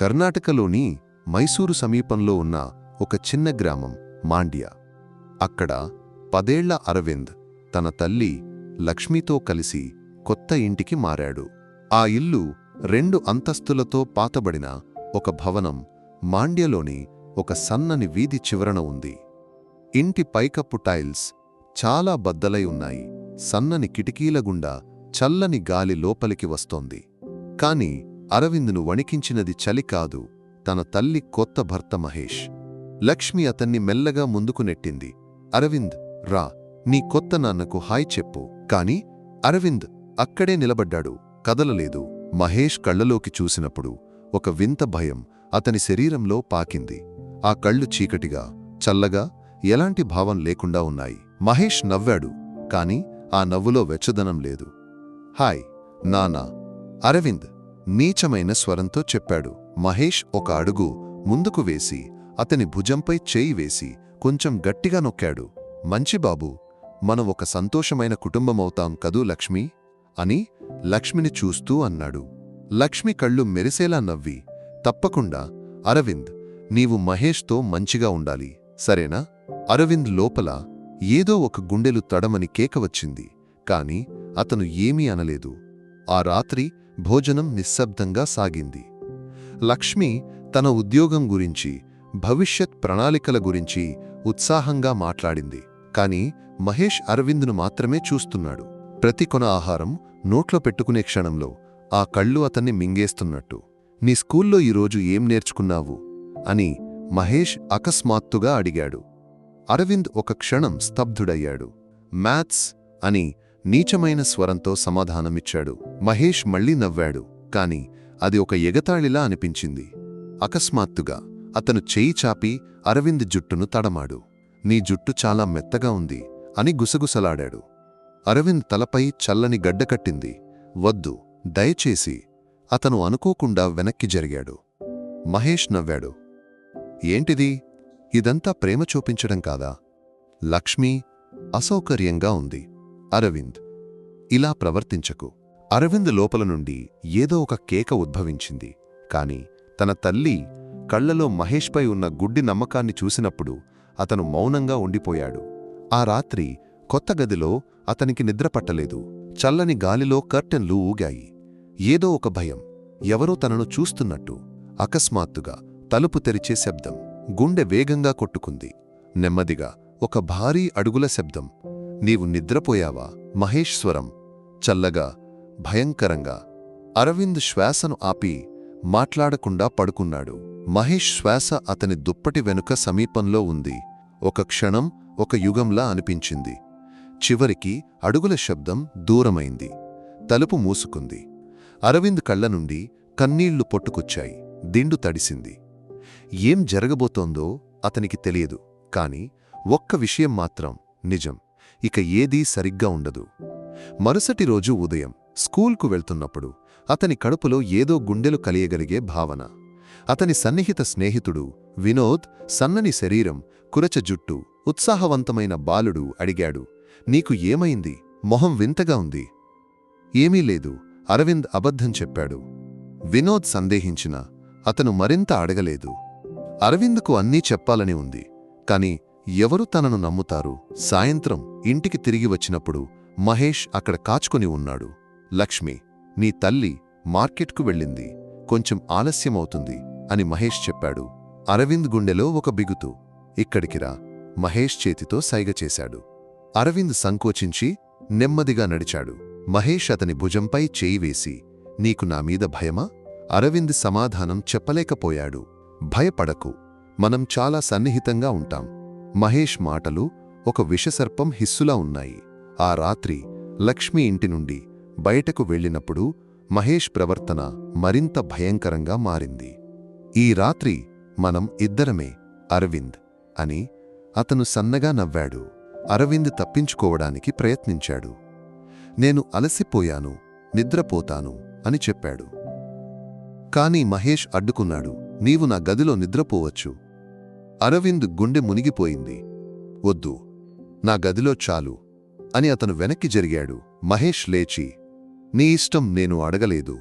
కర్ణాటకలోని మైసూరు సమీపంలో ఉన్న ఒక చిన్న గ్రామం మాండ్య. అక్కడ పదేళ్ళ అరవింద్ తన తల్లి లక్ష్మితో కలిసి కొత్త ఇంటికి మారాడు. ఆ ఇల్లు రెండు అంతస్తులతో పాతబడిన ఒక భవనం మాండ్యలోని ఒక సన్నని వీధి చివరన ఉంది. ఇంటి పైకప్పు టైల్స్ చాలా బద్దలై ఉన్నాయి. సన్నని కిటికీల గుండా చల్లని గాలి లోపలికి వస్తోంది. కాని అరవింద్ను వణికించినది చలి కాదు తన తల్లి కొత్త భర్త మహేష్. లక్ష్మి అతన్ని మెల్లగా ముందుకు నెట్టింది. అరవింద్ రా నీ కొత్త నాన్నకు హాయ్ చెప్పు. కాని అరవింద్ అక్కడే నిలబడ్డాడు. కదలలేదు. మహేష్ కళ్ళలోకి చూసినప్పుడు ఒక వింత భయం అతని శరీరంలో పాకింది. ఆ కళ్ళు చీకటిగా చల్లగా ఎలాంటి భావం లేకుండా ఉన్నాయి. మహేష్ నవ్వాడు కాని ఆ నవ్వులో వెచ్చదనం లేదు. హాయ్ నానా. అరవింద్ నీచమైన స్వరంతో చెప్పాడు. మహేష్ ఒక అడుగు ముందుకు వేసి అతని భుజంపై చేయి వేసి కొంచెం గట్టిగా నొక్కాడు. మంచి బాబు మనం ఒక సంతోషమైన కుటుంబమవుతాం కదూ లక్ష్మి అని లక్ష్మిని చూస్తూ అన్నాడు. లక్ష్మి కళ్ళు మెరిసేలా నవ్వి తప్పకుండా అరవింద్ నీవు మహేష్తో మంచిగా ఉండాలి. సరేనా అరవింద్ లోపల ఏదో ఒక గుండెలు తడమని కేక వచ్చింది. కాని అతను ఏమీ అనలేదు. ఆ రాత్రి భోజనం నిశ్శబ్దంగా సాగింది. లక్ష్మి తన ఉద్యోగం గురించి భవిష్యత్ ప్రణాళికల గురించి ఉత్సాహంగా మాట్లాడింది. కాని మహేష్ అరవింద్ను మాత్రమే చూస్తున్నాడు. ప్రతి కొన ఆహారం నోట్లో పెట్టుకునే క్షణంలో ఆ కళ్ళు అతన్ని మింగేస్తున్నట్టు. నీ స్కూల్లో ఈరోజు ఏం నేర్చుకున్నావు? అని మహేష్ అకస్మాత్తుగా అడిగాడు. అరవింద్ ఒక క్షణం స్తబ్ధుడయ్యాడు. మ్యాథ్స్ అని నీచమైన స్వరంతో సమాధానమిచ్చాడు. మహేష్ మళ్ళీ నవ్వాడు. కాని అది ఒక ఎగతాళిలా అనిపించింది. అకస్మాత్తుగా అతను చేయి చాపి అరవింద్ జుట్టును తడమాడు. నీ జుట్టు చాలా మెత్తగా ఉంది అని గుసగుసలాడాడు. అరవింద్ తలపై చల్లని గడ్డకట్టింది వద్దు దయచేసి అతను అనుకోకుండా వెనక్కి జరిగాడు. మహేష్ నవ్వాడు. ఏంటిది? ఇదంతా ప్రేమ చూపించడం కాదా? లక్ష్మి అసౌకర్యంగా ఉంది. అరవింద్ ఇలా ప్రవర్తించకు. అరవింద్ లోపల నుండి ఏదో ఒక కేక ఉద్భవించింది. కాని తన తల్లి కళ్ళలో మహేష్పై ఉన్న గుడ్డి నమ్మకాన్ని చూసినప్పుడు అతను మౌనంగా ఉండిపోయాడు. ఆ రాత్రి కొత్త గదిలో అతనికి నిద్రపట్టలేదు చల్లని గాలిలో కర్టెన్లు ఊగాయి. ఏదో ఒక భయం ఎవరో తనను చూస్తున్నట్టు అకస్మాత్తుగా తలుపు తెరిచే శబ్దం గుండె వేగంగా కొట్టుకుంది. నెమ్మదిగా ఒక భారీ అడుగుల శబ్దం నీవు నిద్రపోయావా? మహేశ్వరం! చల్లగా భయంకరంగా అరవింద్ శ్వాసను ఆపి మాట్లాడకుండా పడుకున్నాడు. మహేష్ శ్వాస అతని దుప్పటి వెనుక సమీపంలో ఉంది. ఒక క్షణం ఒక యుగంలా అనిపించింది. చివరికి అడుగుల శబ్దం దూరమైంది. తలుపు మూసుకుంది. అరవింద్ కళ్ళ నుండి కన్నీళ్ళు పొట్టుకొచ్చాయి. దిండు తడిసింది. ఏం జరగబోతోందో అతనికి తెలియదు. కాని ఒక్క విషయం మాత్రం నిజం. ఇక ఏదీ సరిగ్గా ఉండదు. మరుసటి రోజు ఉదయం స్కూల్కు వెళ్తున్నప్పుడు అతని కడుపులో ఏదో గుండెలు కలియగలిగే భావన. అతని సన్నిహిత స్నేహితుడు వినోద్ సన్నని శరీరం కురచ జుట్టు ఉత్సాహవంతమైన బాలుడు అడిగాడు నీకు ఏమైంది? మొహం వింతగా ఉంది. ఏమీ లేదు అరవింద్ అబద్ధం చెప్పాడు. వినోద్ సందేహించిన అతను మరింత అడగలేదు. అరవింద్కు అన్నీ చెప్పాలని ఉంది కాని ఎవరు తనను నమ్ముతారు? సాయంత్రం ఇంటికి తిరిగి వచ్చినప్పుడు మహేష్ అక్కడ కాచుకొని ఉన్నాడు. లక్ష్మి నీ తల్లి మార్కెట్కు వెళ్ళింది. కొంచెం ఆలస్యమవుతుంది అని మహేష్ చెప్పాడు. అరవింద్ గుండెలో ఒక బిగుతు. ఇక్కడికిరా మహేష్ చేతితో సైగ చేశాడు. అరవింద్ సంకోచించి నెమ్మదిగా నడిచాడు. మహేష్ అతని భుజంపై చేయి వేసి నీకు నా మీద భయమా? అరవింద్ సమాధానం చెప్పలేకపోయాడు. భయపడకు. మనం చాలా సన్నిహితంగా ఉంటాం. మహేష్ మాటలు ఒక విషసర్పం హిస్సులా ఉన్నాయి. ఆ రాత్రి లక్ష్మి ఇంటి నుండి బయటకు వెళ్ళినప్పుడు మహేష్ ప్రవర్తన మరింత భయంకరంగా మారింది. ఈ రాత్రి మనం ఇద్దరమే అరవింద్ అని అతను సన్నగా నవ్వాడు. అరవింద్ తప్పించుకోవడానికి ప్రయత్నించాడు. నేను అలసిపోయాను నిద్రపోతాను అని చెప్పాడు. కాని మహేష్ అడ్డుకున్నాడు. నీవు నా గదిలో నిద్రపోవచ్చు. అరవింద్ గుండె మునిగిపోయింది. వద్దు నా గదిలో చాలు అని అతను వెనక్కి జరిగాడు. మహేష్ లేచి నీ ఇష్టం నేను అడగలేదు.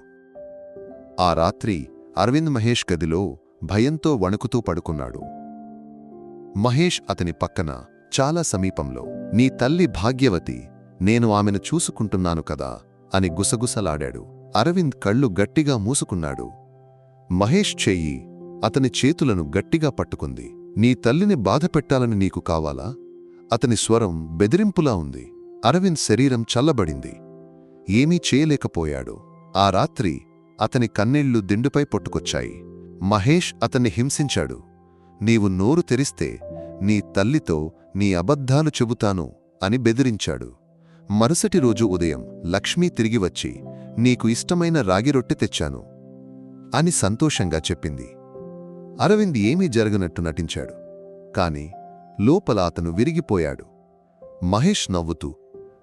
ఆ రాత్రి అరవింద్ మహేష్ గదిలో భయంతో వణుకుతూ పడుకున్నాడు. మహేష్ అతని పక్కన చాలా సమీపంలో నీ తల్లి భాగ్యవతి నేను ఆమెను చూసుకుంటున్నాను కదా అని గుసగుసలాడాడు. అరవింద్ కళ్ళు గట్టిగా మూసుకున్నాడు. మహేష్ చెయ్యి అతని చేతులను గట్టిగా పట్టుకుంది. నీ తల్లిని బాధపెట్టాలని నీకు కావాలా? అతని స్వరం బెదిరింపులా ఉంది. అరవింద్ శరీరం చల్లబడింది. ఏమీ చేయలేకపోయాడు. ఆ రాత్రి అతని కన్నీళ్ళు దిండుపై పొట్టుకొచ్చాయి. మహేష్ అతన్ని హింసించాడు. నీవు నోరు తెరిస్తే నీ తల్లితో నీ అబద్ధాలు చెబుతాను అని బెదిరించాడు. మరుసటి రోజు ఉదయం లక్ష్మీ తిరిగి వచ్చి నీకు ఇష్టమైన రాగిరొట్టె తెచ్చాను అని సంతోషంగా చెప్పింది. అరవింద్ ఏమీ జరగనట్టు నటించాడు. కాని లోపల అతను విరిగిపోయాడు. మహేష్ నవ్వుతూ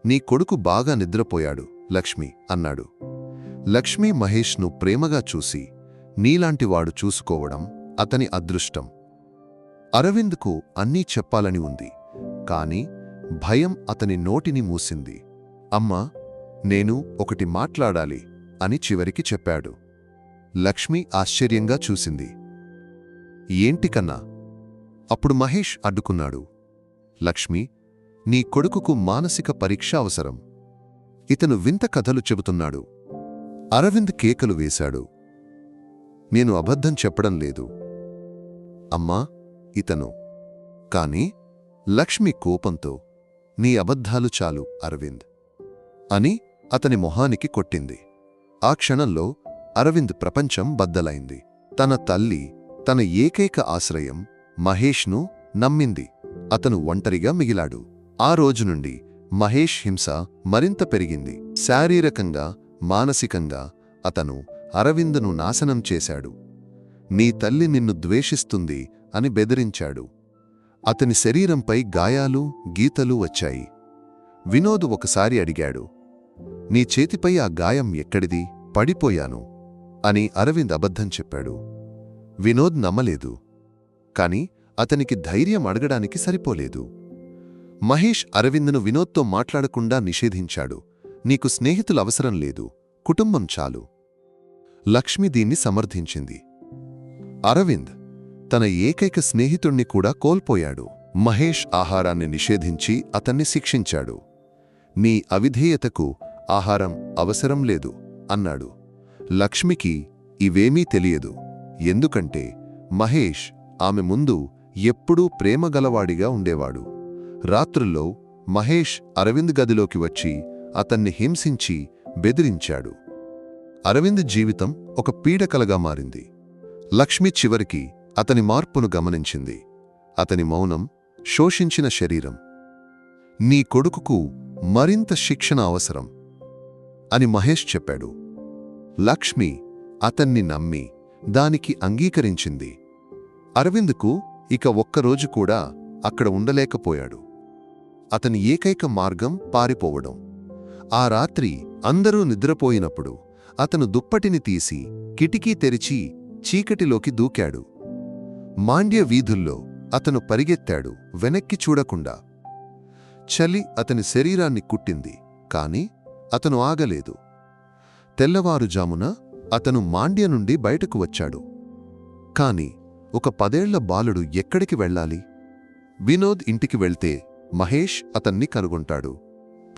నీ కొడుకు బాగా నిద్రపోయాడు లక్ష్మి అన్నాడు. లక్ష్మీ మహేష్ను ప్రేమగా చూసి నీలాంటివాడు చూసుకోవడం అతని అదృష్టం. అరవింద్కు అన్నీ చెప్పాలని ఉంది. కాని భయం అతని నోటిని మూసింది. అమ్మా నేను ఒకటి మాట్లాడాలి అని చివరికి చెప్పాడు. లక్ష్మి ఆశ్చర్యంగా చూసింది. ఏంటికన్నా అప్పుడు మహేష్ అడ్డుకున్నాడు. లక్ష్మి నీ కొడుకుకు మానసిక పరీక్ష అవసరం. ఇతను వింత కథలు చెబుతున్నాడు. అరవింద్ కేకలు వేశాడు. నేను అబద్ధం చెప్పడం లేదు. అమ్మా ఇతను. కాని లక్ష్మి కోపంతో నీ అబద్ధాలు చాలు అరవింద్ అని అతని మొహానికి కొట్టింది. ఆ క్షణంలో అరవింద్ ప్రపంచం బద్దలైంది. తన తల్లి తన ఏకైక ఆశ్రయం మహేష్ను నమ్మింది. అతను ఒంటరిగా మిగిలాడు. ఆ రోజు నుండి మహేష్ హింస మరింత పెరిగింది. శారీరకంగా మానసికంగా అతను అరవిందును నాశనం చేశాడు. నీ తల్లి నిన్ను ద్వేషిస్తుంది అని బెదిరించాడు. అతని శరీరంపై గాయాలు గీతలు వచ్చాయి. వినోద్ ఒకసారి అడిగాడు నీ చేతిపై ఆ గాయం ఎక్కడిది? పడిపోయాను అని అరవింద్ అబద్ధం చెప్పాడు. వినోద్ నమ్మలేదు. కాని అతనికి ధైర్యం అడగడానికి సరిపోలేదు. మహేష్ అరవింద్ను వినోద్తో మాట్లాడకుండా నిషేధించాడు. నీకు స్నేహితులు అవసరం లేదు. కుటుంబం చాలు. లక్ష్మి దీన్ని సమర్థించింది. అరవింద్ తన ఏకైక స్నేహితుణ్ణి కూడా కోల్పోయాడు. మహేష్ ఆహారాన్ని నిషేధించి అతన్ని శిక్షించాడు. నీ అవిధేయతకు ఆహారం అవసరం లేదు అన్నాడు. లక్ష్మికి ఇవేమీ తెలియదు. ఎందుకంటే మహేష్ ఆమె ముందు ఎప్పుడూ ప్రేమగలవాడిగా ఉండేవాడు. రాత్రుల్లో మహేష్ అరవింద్ గదిలోకి వచ్చి అతన్ని హింసించి బెదిరించాడు. అరవింద్ జీవితం ఒక పీడకలగా మారింది. లక్ష్మి చివరికి అతని మార్పును గమనించింది. అతని మౌనం శోషించిన శరీరం. నీ కొడుకుకు మరింత శిక్షణ అవసరం అని మహేష్ చెప్పాడు. లక్ష్మి అతన్ని నమ్మి దానికి అంగీకరించింది. అరవింద్కు ఇక ఒక్కరోజు కూడా అక్కడ ఉండలేకపోయాడు. అతని ఏకైక మార్గం పారిపోవడం. ఆ రాత్రి అందరూ నిద్రపోయినప్పుడు అతను దుప్పటిని తీసి కిటికీ తెరిచి చీకటిలోకి దూకాడు. మాండ్య వీధుల్లో అతను పరిగెత్తాడు వెనక్కి చూడకుండా. చలి అతని శరీరాన్ని కుట్టింది కాని అతను ఆగలేదు. తెల్లవారుజామున అతను మాండ్య నుండి బయటకు వచ్చాడు. కాని ఒక పదేళ్ళ బాలుడు ఎక్కడికి వెళ్ళాలి? వినోద్ ఇంటికి వెళ్తే మహేష్ అతన్ని కనుగొంటాడు.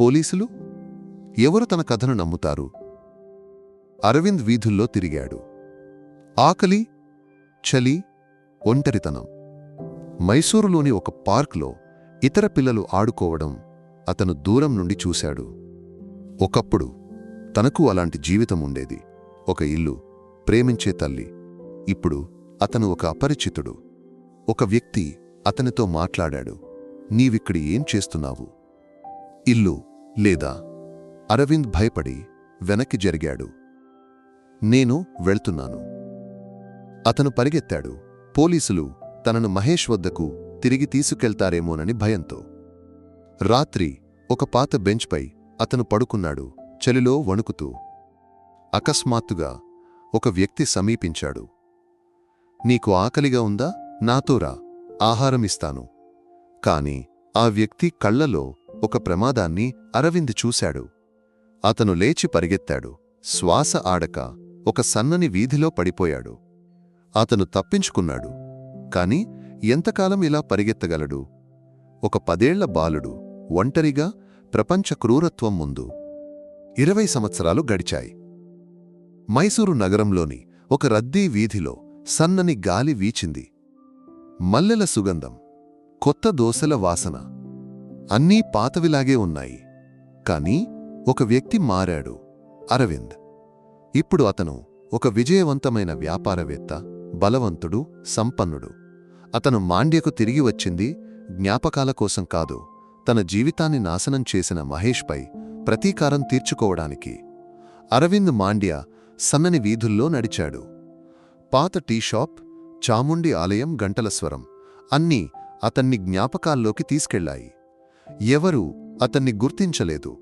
పోలీసులు? ఎవరు తన కథను నమ్ముతారు? అరవింద్ వీధుల్లో తిరిగాడు. ఆకలి చలి ఒంటరితనం. మైసూరులోని ఒక పార్క్లో ఇతర పిల్లలు ఆడుకోవడం అతను దూరం నుండి చూశాడు. ఒకప్పుడు తనకు అలాంటి జీవితం ఉండేది ఒక ఇల్లు ప్రేమించే తల్లి. ఇప్పుడు అతను ఒక అపరిచితుడు. ఒక వ్యక్తి అతనితో మాట్లాడాడు. నీవిక్కడి ఏం చేస్తున్నావు? ఇల్లు లేదా? అరవింద్ భయపడి వెనక్కి జరిగాడు. నేను వెళ్తున్నాను. అతను పరిగెత్తాడు. పోలీసులు తనను మహేష్ వద్దకు తిరిగి తీసుకెళ్తారేమోనని భయంతో. రాత్రి ఒక పాత బెంచ్పై అతను పడుకున్నాడు. చలిలో వణుకుతూ అకస్మాత్తుగా ఒక వ్యక్తి సమీపించాడు. నీకు ఆకలిగా ఉందా? నాతోరా ఆహారం ఆహారమిస్తాను కాని ఆ వ్యక్తి కళ్ళలో ఒక ప్రమాదాన్ని అరవింద్ చూశాడు. అతను లేచి పరిగెత్తాడు. శ్వాస ఆడక ఒక సన్నని వీధిలో పడిపోయాడు. అతను తప్పించుకున్నాడు. కాని ఎంతకాలం ఇలా పరిగెత్తగలడు? ఒక పదేళ్ళ బాలుడు ఒంటరిగా ప్రపంచ క్రూరత్వం ముందు. ఇరవై సంవత్సరాలు గడిచాయి. మైసూరు నగరంలోని ఒక రద్దీ వీధిలో సన్నని గాలి వీచింది. మల్లెల సుగంధం కొత్త దోశల వాసన అన్నీ పాతవిలాగే ఉన్నాయి. కాని ఒక వ్యక్తి మారాడు అరవింద్. ఇప్పుడు అతను ఒక విజయవంతమైన వ్యాపారవేత్త బలవంతుడు సంపన్నుడు. అతను మాండ్యకు తిరిగి వచ్చింది జ్ఞాపకాల కోసం కాదు తన జీవితాన్ని నాశనం చేసిన మహేష్పై ప్రతీకారం తీర్చుకోవడానికి. అరవింద్ మాండ్య సన్నని వీధుల్లో నడిచాడు. పాత టీ షాప్ చాముండి ఆలయం గంటల స్వరం అన్నీ అతన్ని జ్ఞాపకాల్లోకి తీసుకెళ్ళాయి ఎవరూ అతన్ని గుర్తించలేదు.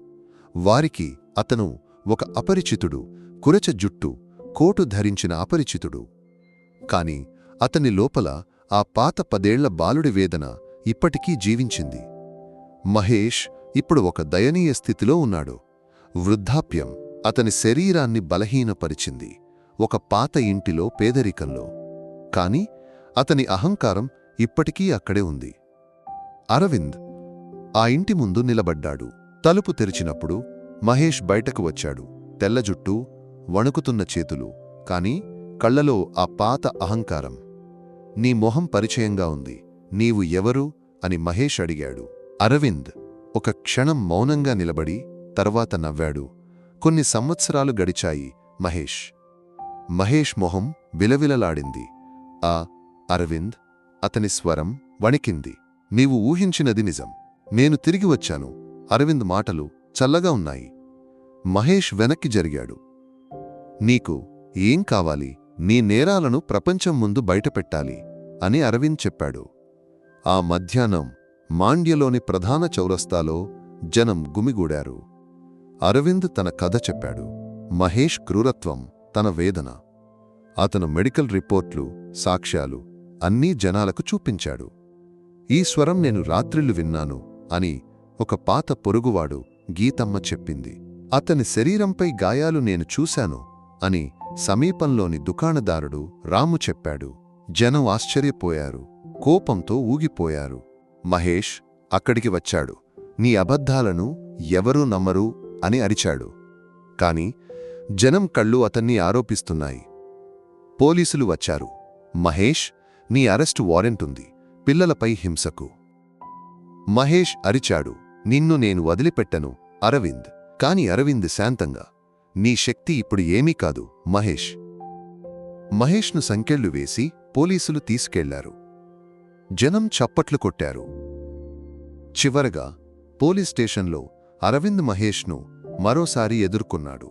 వారికి అతను ఒక అపరిచితుడు కురచ జుట్టు కోటు ధరించిన అపరిచితుడు. కాని అతని లోపల ఆ పాత పదేళ్ళ బాలుడి వేదన ఇప్పటికీ జీవించింది. మహేష్ ఇప్పుడు ఒక దయనీయ స్థితిలో ఉన్నాడు. వృద్ధాప్యం అతని శరీరాన్ని బలహీనపరిచింది ఒక పాత ఇంటిలో పేదరికంలో. కాని అతని అహంకారం ఇప్పటికీ అక్కడే ఉంది. అరవింద్ ఆ ఇంటి ముందు నిలబడ్డాడు. తలుపు తెరిచినప్పుడు మహేష్ బయటకు వచ్చాడు. తెల్ల జుట్టు వణుకుతున్న చేతులు కాని కళ్ళలో ఆ పాత అహంకారం. నీ మొహం పరిచయంగా ఉంది. నీవు ఎవరు? అని మహేష్ అడిగాడు. అరవింద్ ఒక క్షణం మౌనంగా నిలబడి తర్వాత నవ్వాడు. కొన్ని సంవత్సరాలు గడిచాయి మహేష్. మహేష్ మొహం విలవిలలాడింది. ఆ అరవింద్ అతని స్వరం వణికింది. నీవు ఊహించినది నిజం. నేను తిరిగి వచ్చాను. అరవింద్ మాటలు చల్లగా ఉన్నాయి. మహేష్ వెనక్కి జరిగాడు. నీకు ఏం కావాలి? నీ నేరాలను ప్రపంచం ముందు బయటపెట్టాలి అని అరవింద్ చెప్పాడు. ఆ మధ్యాహ్నం మాండ్యలోని ప్రధాన చౌరస్తాలో జనం గుమిగూడారు. అరవింద్ తన కథ చెప్పాడు. మహేష్ క్రూరత్వం తన వేదన. అతను మెడికల్ రిపోర్ట్లు సాక్ష్యాలు అన్నీ జనాలకు చూపించాడు. ఈ స్వరం నేను రాత్రిళ్ళు విన్నాను అని ఒక పాత పొరుగువాడు గీతమ్మ చెప్పింది. అతని శరీరంపై గాయాలు నేను చూశాను అని సమీపంలోని దుకాణదారుడు రాము చెప్పాడు. జనం ఆశ్చర్యపోయారు కోపంతో ఊగిపోయారు. మహేష్ అక్కడికి వచ్చాడు. నీ అబద్ధాలను ఎవరూ నమ్మరు అని అరిచాడు. కాని జనం కళ్ళు అతన్ని ఆరోపిస్తున్నాయి. పోలీసులు వచ్చారు. మహేష్ నీ అరెస్టు వారెంటుంది పిల్లలపై హింసకు. మహేష్ అరిచాడు. నిన్ను నేను వదిలిపెట్టను అరవింద్. కాని అరవింద్ శాంతంగా. నీ శక్తి ఇప్పుడు ఏమీ కాదు మహేష్. మహేష్ను సంకెళ్ళు వేసి పోలీసులు తీసుకెళ్ళారు. జనం చప్పట్లు కొట్టారు. చివరగా పోలీస్ స్టేషన్లో అరవింద్ మహేష్ను మరోసారి ఎదుర్కొన్నాడు.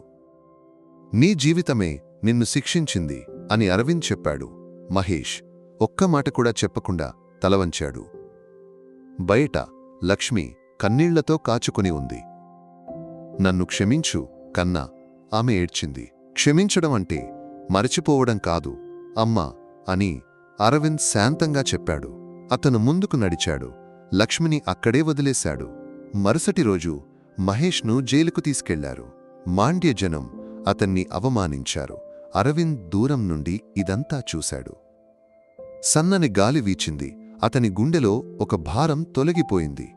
నీ జీవితమే నిన్ను శిక్షించింది అని అరవింద్ చెప్పాడు. మహేష్ ఒక్క మాట కూడా చెప్పకుండా తలవంచాడు. బయట లక్ష్మి కన్నీళ్ళతో కాచుకుని ఉంది. నన్ను క్షమించు కన్నా ఆమె ఏడ్చింది. క్షమించడం అంటే మరచిపోవడం కాదు అమ్మా అని అరవింద్ శాంతంగా చెప్పాడు. అతను ముందుకు నడిచాడు. లక్ష్మిని అక్కడే వదిలేశాడు. మరుసటి రోజు మహేష్ను జైలుకు తీసుకెళ్ళారు. మాండ్య జనం అతన్ని అవమానించారు. అరవింద్ దూరం నుండి ఇదంతా చూశాడు. సన్నని గాలి వీచింది. అతని గుండెలో ఒక భారం తొలగిపోయింది.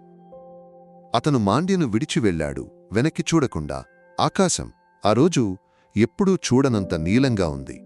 అతను మాండ్యను విడిచి వెళ్ళాడు. వెనక్కి చూడకుండా ఆకాశం. ఆ రోజు ఎప్పుడూ చూడనంత నీలంగా ఉంది.